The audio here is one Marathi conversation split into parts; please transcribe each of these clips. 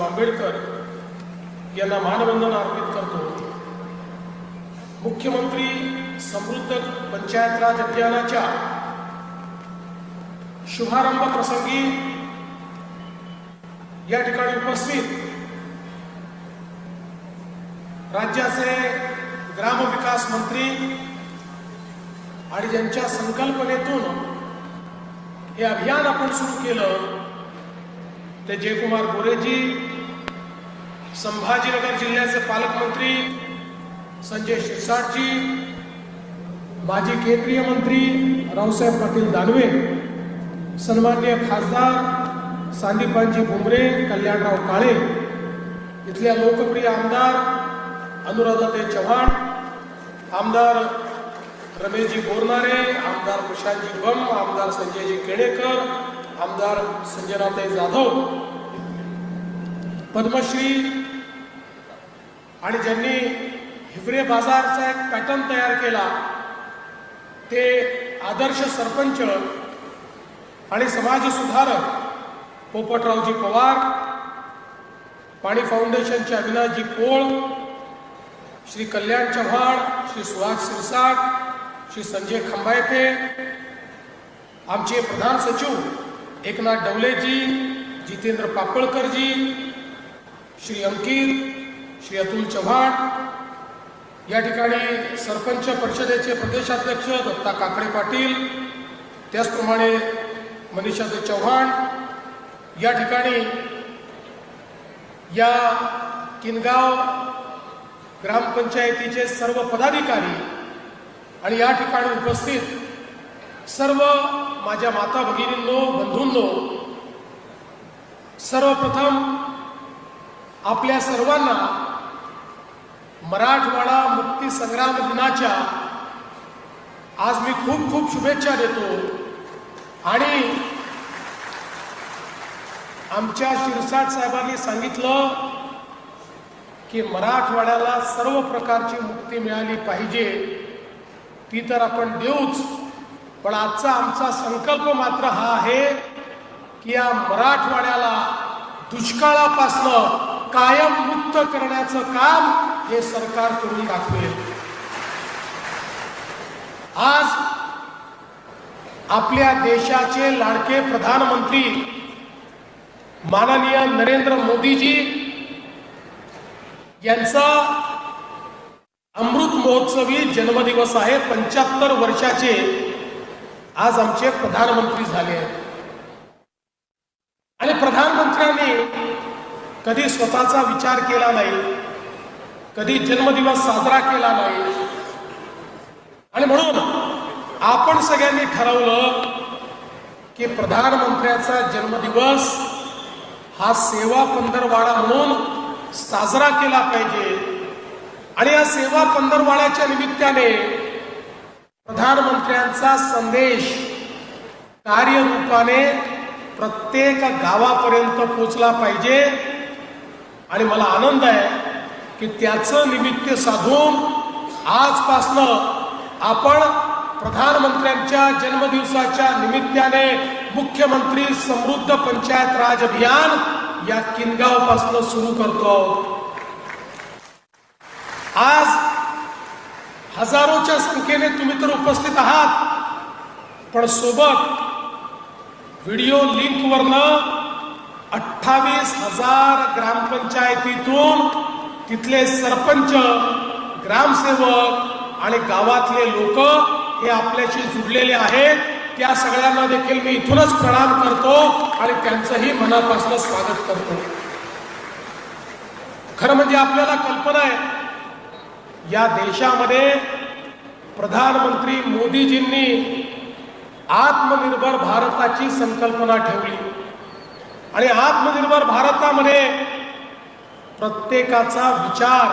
बाबासाहेब आंबेडकर यांना मानवंदना अर्पित करतो. मुख्यमंत्री समृद्ध पंचायत राज अभियानाच्या शुभारंभ प्रसंगी या ठिकाणी उपस्थित राज्याचे ग्रामविकास मंत्री आणि ज्यांच्या संकल्पनेतून हे अभियान आपण सुरू केलं ते जयकुमार गोरेजी संभाजीनगर जिल्ह्याचे पालकमंत्री संजय शिरसाटजी माजी केंद्रीय मंत्री रावसाहेब पाटील दानवे सन्मान्य खासदार संदीपांजी भुमरे कल्याणराव काळे इथल्या लोकप्रिय आमदार अनुराधाताई चव्हाण आमदार रमेशजी बोरणारे आमदार प्रशांतजी बम आमदार संजयजी केणेकर आमदार संजनाताई जाधव पद्मश्री आणि ज्यांनी हिवरे बाजारचा एक पॅटर्न तयार केला ते आदर्श सरपंच आणि समाज सुधारक पोपटरावजी पवार पाणी फाउंडेशनचे अविनाशजी पोळ श्री कल्याण चव्हाण श्री सुहास सिरसाट श्री संजय खंबायते आमचे प्रधान सचिव एकनाथ डवलेजी जितेंद्र पापळकरजी श्री अंकित श्री अतुल चव्हाण या ठिकाणी सरपंच परिषदेचे प्रदेशाध्यक्ष दत्ता काकडे पाटील त्याचप्रमाणे मनीषा चव्हाण या ठिकाणी या किनगाव ग्रामपंचायतीचे सर्व पदाधिकारी आणि या ठिकाणी उपस्थित सर्व माझ्या माता भगिनींनो बंधूंनो सर्वप्रथम आपल्या सर्वांना मराठवाडा मुक्ती संग्राम दिनाच्या आज मी खूप खूप शुभेच्छा देतो. आणि आमच्या शिरसाट साहेबांनी सांगितलं की मराठवाड्याला सर्व प्रकारची मुक्ती मिळाली पाहिजे. ती तर आपण देऊच. पण आजचा आमचा संकल्प मात्र हा आहे की या मराठवाड्याला दुष्काळापासनं कायम मुक्त करण्याचं काम हे सरकार करून दाखवेल. आज आपल्या देशाचे लाडके प्रधानमंत्री माननीय नरेंद्र मोदीजी यांचा अमृत महोत्सवी जन्मदिवस आहे. पंच्याहत्तर वर्षाचे आज आमचे प्रधानमंत्री झाले आहेत. आणि प्रधानमंत्र्यांनी कधी स्वतःचा विचार केला नाही. कधी जन्मदिवस साजरा केला नाही. आणि म्हणून आपण सगळ्यांनी ठरवलं की प्रधानमंत्र्याचा जन्मदिवस हा सेवा पंधरवाडा म्हणून साजरा केला पाहिजे. आणि या सेवा पंधरवाड्याच्या निमित्ताने प्रधानमंत्र्यांचा संदेश कार्यरूपाने प्रत्येक गावापर्यंत पोचला पाहिजे. आणि मला आनंद आहे की त्याचं निमित्त साधून आजपासनं आपण प्रधानमंत्र्यांच्या जन्मदिवसाच्या निमित्ताने मुख्यमंत्री समृद्ध पंचायत राज अभियान या किनगावपासनं सुरू करतो. आज हजारोच्या संख्येने तुम्ही तर उपस्थित आहात पण सोबत व्हिडिओ लिंकवरनं अठ्ठावीस हजार ग्रामपंचायतीतून तिथले सरपंच ग्रामसेवक आणि गावातले लोक हे आपल्याशी जुडलेले आहेत. त्या सगळ्यांना देखील मी इथूनच प्रणाम करतो आणि त्यांचंही मनापासून स्वागत करतो. खरं म्हणजे आपल्याला कल्पना आहे या देशामध्ये प्रधानमंत्री मोदीजींनी आत्मनिर्भर भारताची संकल्पना ठेवली. आणि आत्मनिर्भर भारतामध्ये प्रत्येकाचा विचार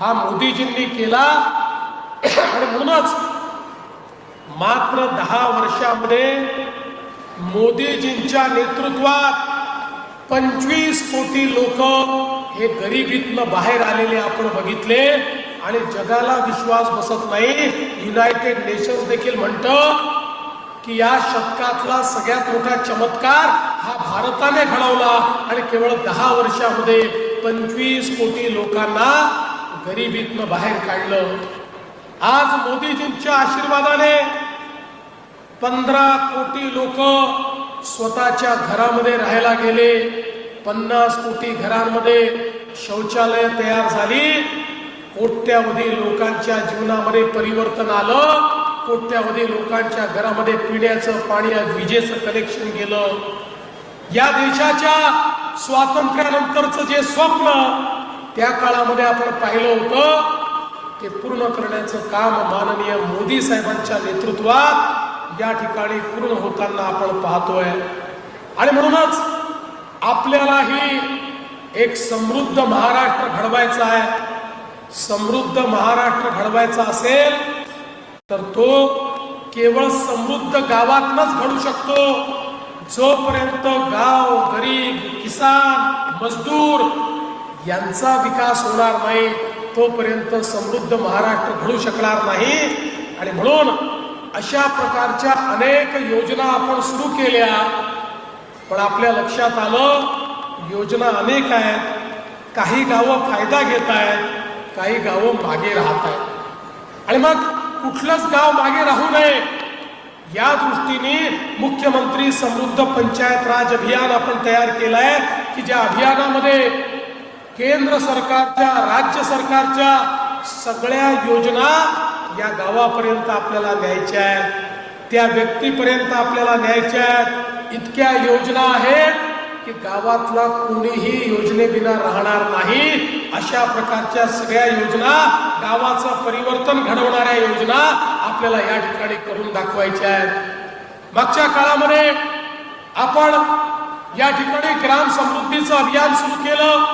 हा मोदीजींनी केला. आणि म्हणूनच मात्र दहा वर्षामध्ये मोदीजींच्या नेतृत्वात पंचवीस कोटी लोक हे गरिबीतनं बाहेर आलेले आपण बघितले. आणि जगाला विश्वास बसत नाही. युनायटेड नेशन्स देखील म्हणतं की या शतकातला सगळ्यात मोठा चमत्कार हा भारताने घडवला. आणि केवळ दहा वर्षामध्ये पंचवीस कोटी लोकांना गरिबीतनं बाहेर काढलं. आज मोदीजींच्या आशीर्वादाने पंधरा कोटी लोक स्वतःच्या घरामध्ये राहायला गेले. पन्नास कोटी घरांमध्ये शौचालय तयार झाली. कोट्यावधी लोकांच्या जीवनामध्ये परिवर्तन आलं. कोट्यावधी लोकांच्या घरामध्ये पिण्याचं पाणी विजेचं कनेक्शन गेलं. या देशाच्या स्वातंत्र्यानंतरचं जे स्वप्न त्या काळामध्ये आपण पाहिलं होतं ते पूर्ण करण्याचं काम माननीय मोदी साहेबांच्या नेतृत्वात या ठिकाणी पूर्ण होताना आपण पाहतोय. आणि म्हणूनच आपल्यालाही एक समृद्ध महाराष्ट्र घडवायचा आहे. समृद्ध महाराष्ट्र घडवायचा असेल तर तो केवळ समृद्ध गावातनच घडू शकतो. जोपर्यंत गाव गरीब किसान मजदूर यांचा विकास होणार नाही तोपर्यंत समृद्ध महाराष्ट्र घडू शकणार नाही. आणि म्हणून अशा प्रकारच्या अनेक योजना आपण सुरू केल्या. पण आपल्या लक्षात आलं योजना अनेक आहेत. काही गावं फायदा घेत आहेत काही गावं मागे राहत आहेत. आणि मग कुठलंच गाव मागे राहू नये. या दृष्टीने मुख्यमंत्री समृद्ध पंचायत राज अभियान आपण तयार केलं आहे की ज्या अभियानामध्ये केंद्र सरकारच्या राज्य सरकारच्या सगळ्या योजना या गावापर्यंत आपल्याला न्यायच्या आहेत त्या व्यक्तीपर्यंत आपल्याला न्यायच्या आहेत. इतक्या योजना आहेत की गावातला कोणीही योजनेबिना राहणार नाही. अशा प्रकारच्या सगळ्या योजना गावाचं परिवर्तन घडवणाऱ्या योजना आपल्याला या ठिकाणी करून दाखवायच्या आहेत. मागच्या काळामध्ये आपण या ठिकाणी ग्राम समृद्धीचं अभियान सुरू केलं.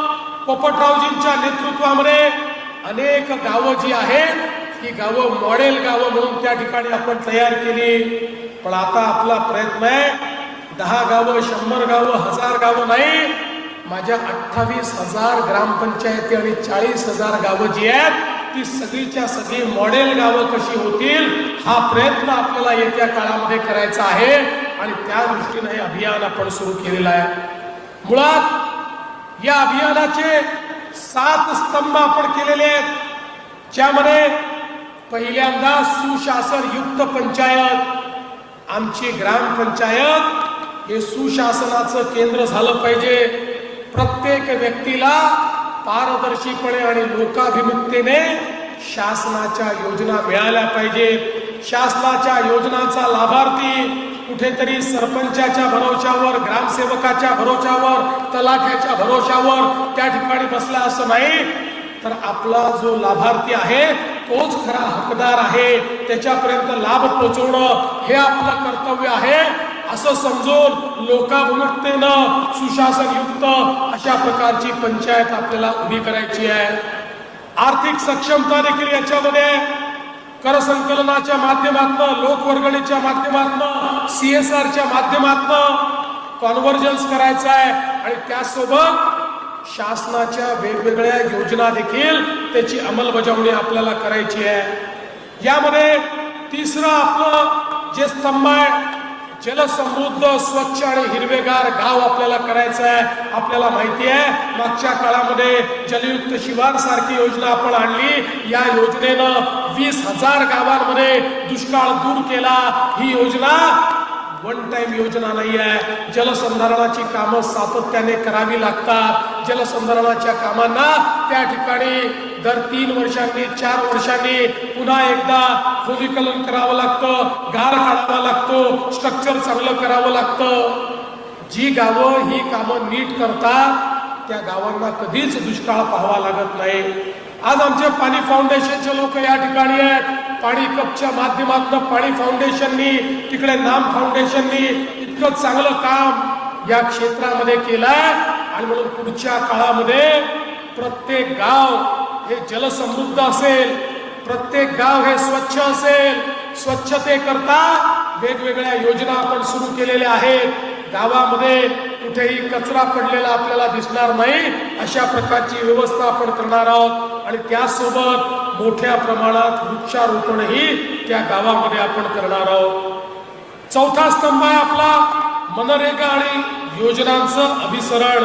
पोपटरावजींच्या नेतृत्वामध्ये अनेक गावं जी आहेत ही गावं मॉडेल गावं म्हणून त्या ठिकाणी आपण तयार केली. पण आता आपला प्रयत्न आहे दहा गावं शंभर गावं हजार गावं नाही. माझ्या अठ्ठावीस हजार ग्रामपंचायती आणि चाळीस हजार गावं जी आहेत ती सगळीच्या सगळी मॉडेल गावं कशी होतील हा प्रयत्न आपल्याला येत्या काळामध्ये करायचा आहे. आणि त्या दृष्टीने हे अभियान आपण सुरू केलेलं आहे. मुळात या अभियानाचे सात स्तंभ आपण केलेले आहेत. ज्यामध्ये पहिल्यांदा सुशासन युक्त पंचायत आमची ग्रामपंचायत हे सुशासनाचं केंद्र झालं पाहिजे. प्रत्येक व्यक्तीला पारदर्शीपणे आणि लोकाभिमुखतेने शासनाच्या योजना मिळाल्या पाहिजेत. शासनाच्या योजनांचा लाभार्थी कुठेतरी सरपंचाच्या भरोशावर ग्रामसेवकाच्या भरोशावर तलाठ्याच्या भरोशावर त्या ठिकाणी बसला असं नाही. तर आपला जो लाभार्थी आहे तोच खरा हकदार आहे. त्याच्यापर्यंत लाभ पोचवणं हे आपलं कर्तव्य आहे. असं समजून लोकाभिमुखतेनं सुशासनयुक्त अशा प्रकारची पंचायत आपल्याला उभी करायची आहे. आर्थिक सक्षमता देखील याच्यामध्ये कर संकलनाच्या माध्यमातून लोकवर्गणीच्या माध्यमातून सी एस आरच्या माध्यमातून कॉन्व्हर्जन्स करायचं आहे. आणि त्यासोबत शासनाच्या वेगवेगळ्या योजना देखील त्याची अंमलबजावणी आपल्याला करायची आहे. यामध्ये तिसरं आपलं जे स्तंभ आहे जलसमृद्ध स्वच्छ आणि हिरवेगार गाव आपल्याला करायचं आहे. आपल्याला माहिती आहे मागच्या काळामध्ये जलयुक्त शिवार सारखी योजना आपण आणली. या योजनेनं वीस हजार गावांमध्ये दुष्काळ दूर केला. ही योजना वन टाइम योजना नाही आहे. जलसंधारणाची कामं सातत्याने करावी लागतात. जलसंधारणाच्या कामांना त्या ठिकाणी दर तीन वर्षांनी चार वर्षांनी पुन्हा एकदा खोलीकलन करावं लागतं गार काढावा लागतो स्ट्रक्चर चांगलं करावं लागतं. जी गावं ही कामं नीट करतात त्या गावांना कधीच दुष्काळ पाहावा लागत नाही. आज आमचे पाणी फाउंडेशनचे लोक या ठिकाणी आहेत. पाणी कपच्या माध्यमातून पाणी फाउंडेशननी तिकडे नाम फाउंडेशननी इतकं चांगलं काम या क्षेत्रामध्ये केलंय. आणि म्हणून पुढच्या काळामध्ये प्रत्येक गाव हे जलसमृद्ध असेल प्रत्येक गाव हे स्वच्छ असेल स्वच्छतेकरता वेगवेगळ्या योजना आपण सुरू केलेल्या आहेत. गावामध्ये कुठेही कचरा पडलेला आपल्याला दिसणार नाही अशा प्रकारची व्यवस्था आपण करणार आहोत. आणि त्यासोबत मोठ्या प्रमाणात वृक्षारोपणही त्या गावामध्ये आपण करणार आहोत. चौथा स्तंभ आहे आपला मनरेगा आणि योजनांचं अभिसरण.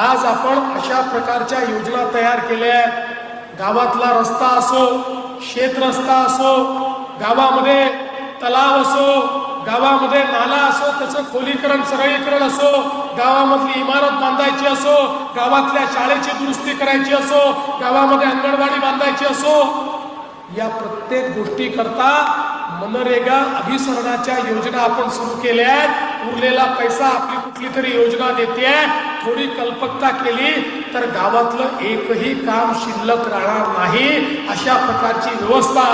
आज आपण अशा प्रकारच्या योजना तयार केल्या आहेत. गावातला रस्ता असो शेत रस्ता असो गावामध्ये तलाव असो गावामध्ये नाला असो त्याचं खोलीकरण सरळीकरण असो गावामधली इमारत बांधायची असो गावातल्या शाळेची दुरुस्ती करायची असो गावामध्ये अंगणवाडी बांधायची असो या प्रत्येक गोष्टी करता मनरेगा अभिसरणाच्या योजना आपण सुरू केल्या आहेत. उरलेला पैसा आपली कुठली तरी योजना देते थोडी कल्पकता केली तर गावातलं एकही काम शिल्लक राहणार नाही. अशा प्रकारची व्यवस्था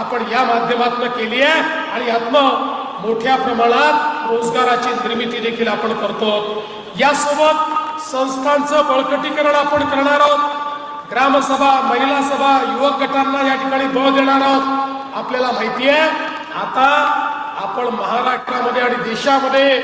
आपण या माध्यमातून केली आहे. आणि यातनं मोठ्या प्रमाणात रोजगाराची निर्मिती देखील आपण करतो. यासोबत संस्थांचं बळकटीकरण आपण करणार आहोत. ग्रामसभा महिला सभा युवक गटांना या ठिकाणी बळ देणार आहोत. आपल्याला माहिती आहे आता आपण महाराष्ट्रामध्ये आणि देशामध्ये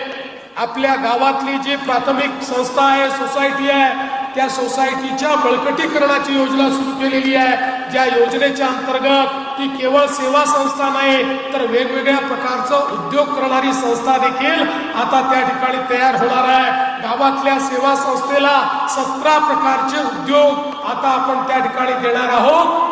आपल्या गावातली जी प्राथमिक संस्था आहे सोसायटी आहे त्या सोसायटीच्या बळकटीकरणाची योजना सुरू केलेली आहे. ज्या योजनेच्या अंतर्गत ती केवळ सेवा संस्था नाही तर वेगवेगळ्या प्रकारचं उद्योग करणारी संस्था देखील आता त्या ठिकाणी तयार होणार आहे. गावातल्या सेवा संस्थेला सतरा प्रकारचे उद्योग आता आपण त्या ठिकाणी देणार आहोत.